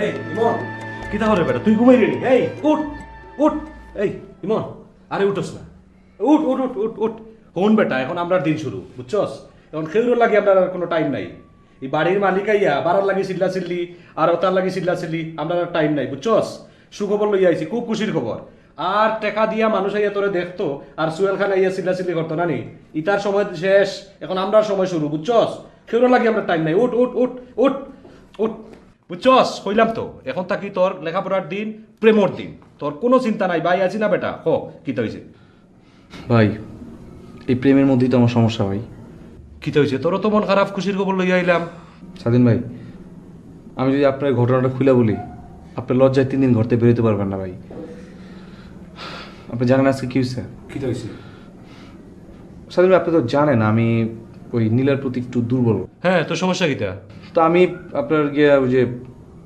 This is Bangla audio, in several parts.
এই, ইমন। কি তাহলে বেটা? তুই ঘুমাই রেডি এই, উঠ উঠ। এই, ইমন, আরে উঠোস না। উঠ উঠ উঠ উঠ উঠ। কোন বেটা, এখন আমরা দিন শুরু, বুঝছস? এখন খেউরোর লাগে আপনার কোনো টাইম নাই। এই বাড়ির মালিক আইয়া বাড়ার লাগে চিল্লা চিল্লি আর তার লাগে চিল্লা চিল্লি আর টাইম নাই, বুঝছস? সুখবর লইয়া আইছি, খুব খুশির খবর। আর টেকা দিয়া মানুষ আইয়া তোরে দেখতো, আর সুয়েল খান আইয়া চিল্লা চিল্লি করতো না ইতার সময় শেষ, এখন আমরা সময় শুরু, বুঝছস? খেউরোর লাগে আমরা টাইম নাই। উঠ উঠ উঠ উঠ উঠ। বুঝছস? কইলাম তো। এখন থাকি তোর লেখাপড়ার দিন প্রেমর দিন। তোর কোনো চিন্তা নাই। ভাই আছি না বেটা? হ কি হয়েছে ভাই এই প্রেমের মধ্যেই তো আমার সমস্যা ভাই। কি হয়েছে তোরও তো মন খারাপ খুশির খবর লইয়া আইলাম। স্বাধীন ভাই আমি যদি আপনার ঘটনাটা খুলে বলি আপনার লজ্জায় তিন দিন ঘরতে বেরোতে পারবেন না ভাই। আপনি জানেন আজকে কি হয়েছে কি হয়েছে স্বাধীন ভাই আপনি তো জানেন আমি ওই নীলার প্রতি একটু দুর্বল। হ্যাঁ তো সমস্যা কিটা? তো আমি আপনার গিয়ে ওই যে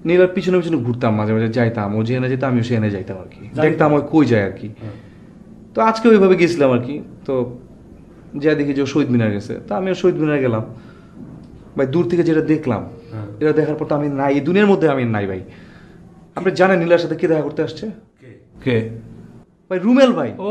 নীলার পিছনে পিছনে ঘুরতাম মাঝে মাঝে যাইতাম ও যেখানে যেতাম আমি সেখানে যাইতাম আর কি। দেখতাম ওই কই যায় আর কি। তো আজকে ওইভাবে গেছিলাম আর কি। তো যা দেখি যে শহীদ মিনার গেছে। তা আমিও শহীদ মিনার গেলাম। ভাই দূর থেকে যেটা দেখলাম হ্যাঁ। এটা দেখার পর তো আমি নাই। এই দুনিয়ার মধ্যে আমি নাই ভাই। আপনি জানেন নীলার সাথে কে দেখা করতে আসছে? কে? ভাই রুমেল ভাই। ও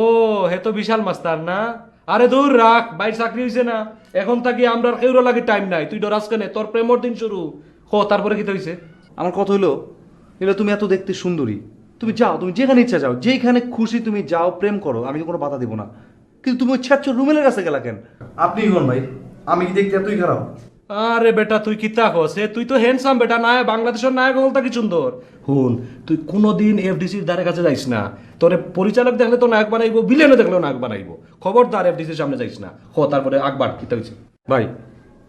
হে তো বিশাল মাস্টার না? আরে দূর রাখ বাইর চাকরি হয়েছে না। এখন থাকি আমরা কেউ কেউরো লাগে টাইম নাই। তুই ডরাস কেনে? তোর প্রেমর দিন শুরু। হ তারপরে কি হয়েছে আমার কথা হলো নীলা তুমি এত দেখতে সুন্দরী। তুমি যাও তুমি যেখানে ইচ্ছা যাও। যেখানে খুশি তুমি যাও প্রেম করো। আমি কোনো বাধা দিব না। কিন্তু তুমি ওই রুমেলের কাছে গেলা কেন? আপনি কোন ভাই? আমি কি দেখতে এতই খারাপ? আরে বেটা, তুই কি তা কস তুই তো হ্যান্ডসাম বেটা নায় বাংলাদেশের নায়ক বলতে কি সুন্দর? হুন, তুই কোনোদিন এফডিসির দ্বারে কাছে যাইস না। তোরে পরিচালক দেখলে তো নায়ক বানাইবো বিলেনও দেখলেও নায়ক বানাইবো। খবরদার এফডিসির সামনে যাইস না। হ, তারপরে আকবার, কি হয়েছে ভাই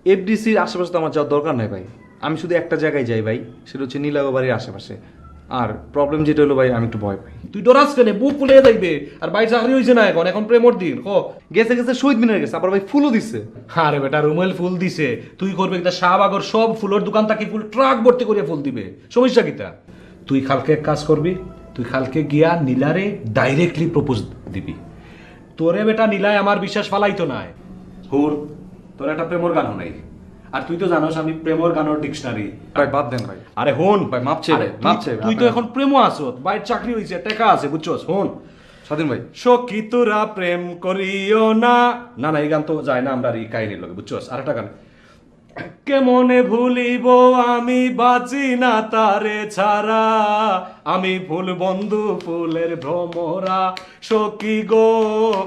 এফডিসির আশেপাশে তো আমার যাওয়ার দরকার নাই ভাই। আমি শুধু একটা জায়গায় যাই ভাই, সেটা হচ্ছে নীলাগো বাড়ির আশেপাশে। আর প্রবলেম যেটা হলো ভাই আমি একটু ভয় পাই। তুই ডরাস কেনে বুক ফুলে যাইবে আর বাইর চাকরি হয়েছে না এখন এখন প্রেমর দিন হ গেছে গেছে শহীদ মিনার গেছে আবার ভাই ফুলও দিচ্ছে আরে বেটা রুমেল ফুল দিছে তুই করবে একটা শাহবাগর সব ফুলের দোকান থাকি ফুল ট্রাক ভর্তি করে ফুল দিবে। সমস্যা কিটা তুই খালকে এক কাজ করবি তুই খালকে গিয়া নীলারে ডাইরেক্টলি প্রপোজ দিবি। তোরে বেটা নীলায় আমার বিশ্বাস ফালাইতো নাই। হুর তোর একটা প্রেমর গানও নাই আর তুই তো জানোস আমি প্রেমর গানের ডিকশনারি ভাই বাদ দেন ভাই। আরে হন। ভাই, মাপ চেয়ে আরে ভাই, তুই- মাপ চেয়ে ভাই, তুই তো এখন প্রেমও আসত বাইর চাকরি হয়েছে টাকা আছে বুঝছস? হন। স্বাধীন ভাই। সখী তোরা প্রেম করিও না। না না এই গান তো যায় না আমরা এই কাহিনীর লগে বুঝছস? আর একটা গান। কেমনে ভুলিব আমি বাঁচি না তারে ছাড়া? আমি ফুল বন্ধু ফুলের ভ্রমরা। সখী গো